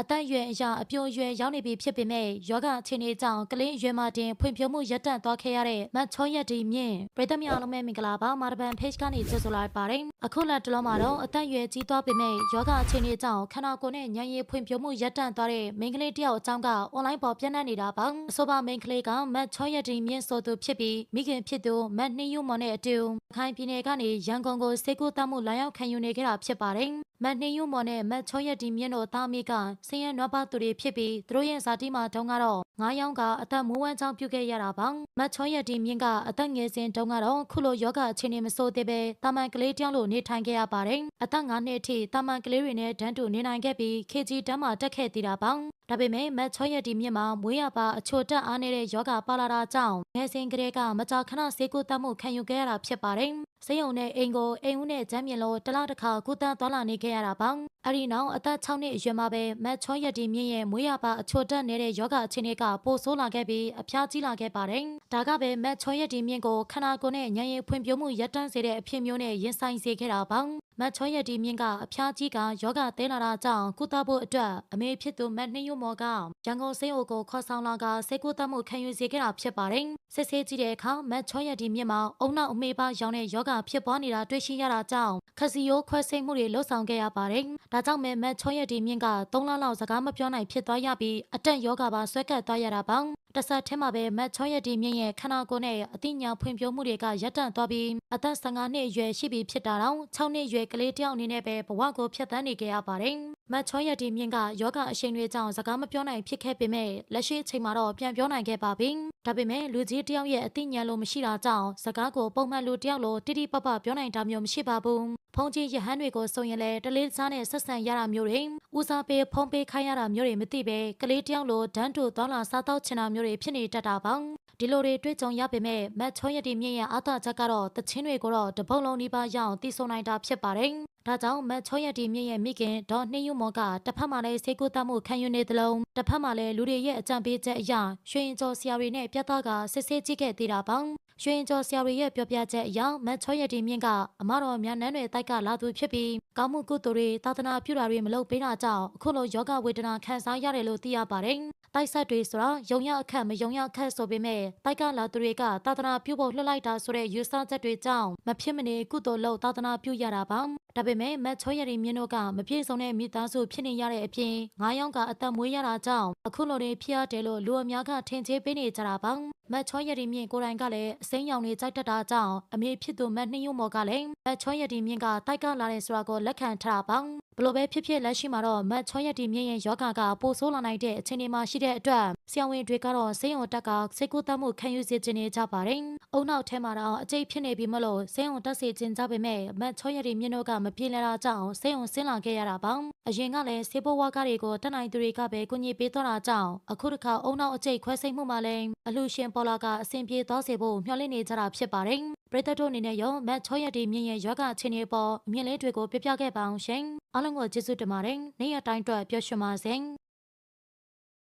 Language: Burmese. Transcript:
အသက်အရွယ်အရအပြိုအရွယ်ရောက်နေပြီဖြစ်ပေမဲ့ယောဂအခြေအနေကြောင့်ကလေးအရွယ်မှတင်ဖွံ့ဖြိုးမှုရပ်တန့်သွားခဲ့ရတဲ့မတ်ချောရက်ဒီမြင့်ပြည်သက်များအားလုံးပဲမင်္ဂလာပါမာရဘန် page ကနေကြိုဆိုလိုက်ပါတယ်အခုလက်တလုံးမှာတော့အသက်အရွယ်ကြီးသွားပေမဲ့ယောဂအခြေအနေကြောင့်ခန္ဓာကိုယ်နဲ့ဉာဏ်ရည်ဖွံ့ဖြိုးမှုရပ်တန့်သွားတဲ့မိန်းကလေးတစ်ယောက်အကြောင်းက online ပေါ်ပြန့်နှံ့နေတာပါအဆိုပါမိန်းကလေးကမတ်ချောရက်ဒီမြင့်ဆိုသူဖြစ်ပြီးမိခင်ဖြစ်သူမတ်နှင်းယူမော်နဲ့အတူခိုင်ပြည်နယ်ကနေရန်ကုန်ကိုစေကူတမှုလာရောက်ခံယူနေခဲ့တာဖြစ်ပါတယ်မတ်နှင်းယူမော်နဲ့မတ်ချောရက်ဒီမြင့်တို့သားမိကဆင်းရဲနွားပါသူတွေဖြစ်ပြီးသူတို့ရဲ့ဇာတိမှာတုန်းကတော့ငားယောင်းကအသက်မိုးဝမ်းကြောင်းပြုခဲ့ရတာပါမတ်ချောရက်ဒီမြင့်ကအသက်ငယ်စဉ်တုန်းကတော့ခုလိုယောဂအခြေအနေမဆိုးသေးပဲတာမန်ကလေးတယောက်လိုနေထိုင်ခဲ့ရပါတယ်အသက်9နှစ်အထိတာမန်ကလေးတွေနဲ့တန်းတူနေနိုင်ခဲ့ပြီးခေကြီးတန်းမှာတက်ခဲ့သေးတာပါဒါပေမဲ့မတ်ချောရက်ဒီမြင့်မှာမွေးရပါအချိုတက်အားနေတဲ့ယောဂပါလာတာကြောင့်ငယ်စဉ်ကလေးကမကြာခဏဆေးကုသမှုခံယူခဲ့ရတာဖြစ်ပါတယ်စိတ်ုံနဲ့အိမ်ကိုအိမ်ဦးနဲ့ဂျမ်းမြင်လို့တလားတစ်ခါကုသသွားလာနေခဲ့ရတာပါ အဲ့ဒီနောက်အသက်6နှစ်အရွယ်မှာပဲမတ်ချောရက်ဒီမြင့်ရဲ့မွေးရပါအချိုတက်နေတဲ့ယောဂအခြေအနေကပိုဆိုးလာခဲ့ပြီးအဖျားကြီးလာခဲ့ပါတယ်ဒါကပဲမတ်ချောရက်ဒီမြင့်ကိုခန္ဓာကိုယ်နဲ့ဉာဏ်ရည်ဖွံ့ဖြိုးမှုရပ်တန့်စေတဲ့အဖြစ်မျိုးနဲ့ရင်ဆိုင်စေခဲ့တာပါမတ်ချောရက်ဒီမြင့်ကအဖျားကြီးကယောဂတဲလာတာကြောင့်ကုသဖို့အတွက်အမေဖြစ်သူမတ်နှင်းယမော်ကရန်ကုန်စိတ်အိုကိုခေါ်ဆောင်လာကစေကုသမှုခံယူစေခဲ့တာဖြစ်ပါတယ်စစ်ဆေးကြည့်တဲ့အခါမတ်ချောရက်ဒီမြင့်မှာအုံနောက်အမေပါရောင်းတဲ့ယောဂဖြစ်ပွားနေတာတွေ့ရှိရတာကြောင့်ခစီယိုခွဲစိတ်မှုတွေလှုပ်ဆောင်ခဲ့ရပါတယ်ဒါကြောင့်မဲမတ်ချောရက်ဒီမြင့်က3လလောက်စကားမပြောနိုင်ဖြစ်သွားရပြီးအတက်ယောဂပါဆွဲကပ်သွားရတာပါတဆက်ထဲမှာပဲမတ်ချောရက်ဒီမြင့်ရဲ့ခန္ဓာကိုယ်နဲ့အသိဉာဏ်ဖွံ့ဖြိုးမှုတွေကရပ်တန့်သွားပြီးအသက်15နှစ်အရွယ်ရှိပြီဖြစ်တာတောင်6နှစ်အရွယ်ကလေးတစ်ယောက်အနေနဲ့ပဲဘဝကိုဖျက်ဆီးနေကြရပါတယ်။မတ်ချောရက်ဒီမြင့်ကယောဂအရှိန်တွေကြောင့်စကားမပြောနိုင်ဖြစ်ခဲ့ပေမဲ့လက်ရှိအချိန်မှာတော့ပြန်ပြောနိုင်ခဲ့ပါပြီ။ဒါပေမဲ့လူကြီးတစ်ယောက်ရဲ့အသိဉာဏ်လိုမရှိတာကြောင့်စကားကိုပုံမှန်လူတစ်ယောက်လိုတိတိပပပြောနိုင်တာမျိုးမရှိပါဘူး။ဖုန်းကြီးရဟန်းတွေကိုဆိုရင်လည်းတလေးစားနဲ့ဆက်ဆံရတာမျိုးတွေဦးစားပေးဖုန်းပေးခိုင်းရတာမျိုးတွေမသိပဲကလေးတစ်ယောက်လိုဒန်းတူသွားလာစားတော့ချင်တာမျိုးတွေဖြစ်နေတတ်တာပါဒီလိုတွေတွေ့ကြုံရပေမဲ့မတ်ချောရတီမြင့်ရဲ့အာသာချက်ကတော့တချင်းတွေကိုတော့တပုံလုံးနီးပါးရအောင်တည်ဆုံနိုင်တာဖြစ်ပါတယ်ဒါကြောင့်မတ်ချောရတီမြင့်ရဲ့မိခင်ဒေါ်နှင်းယူမော်ကတစ်ဖက်မှာလည်းစေကူတမှုခံယူနေသလုံးတစ်ဖက်မှာလည်းလူတွေရဲ့အကြံပေးချက်အရရွှေရင်ကျော်ဆရာတွေနဲ့ပြတ်သားကစစ်ဆေးကြည့်ခဲ့သေးတာပါ ရွှေရင်ကျော်ဆရာတွေရဲ့ပြောပြချက်အရမတ်ချောရတီမြင့်ကအမတော်မြန်နန်းတွေတိုက်ကလာသူဖြစ်ပြီးကောင်းမှုကုသိုလ်တွေသာသနာပြုတာတွေမလုပ်ပေးတာကြောင့်အခုလိုယောဂဝေဒနာခံစားရတယ်လို့သိရပါတယ်တိုက်ဆက်တွေဆိုတာယုံရအခက်မယုံရအခက်ဆိုပေမဲ့တိုက်ကလာသူတွေကသာသနာပြုဖို့လှုပ်လိုက်တာဆိုတဲ့ယူဆချက်တွေကြောင့်မဖြစ်မနေကုသိုလ်လုပ်သာသနာပြုရတာပါ ဒါပေမဲ့မတ်ချောရရီမြင့်တို့ကမပြည့်စုံတဲ့မိသားစုဖြစ်နေရတဲ့အပြင်ငားယောင်းကအသက်မွေးရတာကြောင့်အခုလိုတွေဖြစ်ရတယ်လို့လူအများကထင်ကြေးပေးနေကြတာပါမတ်ချောရရီမြင့်ကိုယ်တိုင်ကလည်းအစိမ်းရောင်တွေကြိုက်တတ်တာကြောင့်အမေဖြစ်သူမတ်နှင်းယုံမော်ကလည်းမတ်ချောရရီမြင့်ကတိုက်ကားလာတဲ့ဆိုတာကိုလက်ခံထားပါဘလို့ပဲဖြစ်ဖြစ်လက်ရှိမှာတော့မတ်ချောရက်တီမြင့်ရဲ့ယောဂကပိုဆိုးလာနိုင်တဲ့အခြေအနေမှာရှိတဲ့အတွက်ဆရာဝန်တွေကတော့စိတ်ုံတက်ကစိတ်ကူးတမှုခံယူစေခြင်းနေကြပါတယ်။အုံနောက်ထဲမှာတော့အကျိတ်ဖြစ်နေပြီမလို့စိတ်ုံတက်စေခြင်းကြပေမဲ့မတ်ချောရက်တီမြင့်တို့ကမပြေလည်တာကြောင့်စိတ်ုံဆင်းလာခဲ့ရတာပါ။အရင်ကလည်းစေဘဝါကားတွေကိုတနိုင်သူတွေကပဲကူညီပေးတော့တာကြောင့်အခုတစ်ခါအုံနောက်အကျိတ်ခွဲစိတ်မှုမှလည်းအလူရှင်ပေါ်လာကအဆင်ပြေသွားစေဖို့မျှော်လင့်နေကြတာဖြစ်ပါတယ်။ပရိသတ်တို့အနေနဲ့ရောမတ်ချောရက်တီမြင့်ရဲ့ယောဂအခြေအနေပေါ်အမြင်လေးတွေကိုပြပြခဲ့ပါအောင်ရှင်။အားလုံးကိုကျေးဇူးတင်ပါတယ်။နေ့ရက်တိုင်းအတွက်ပျော်ရွှင်ပါစေ။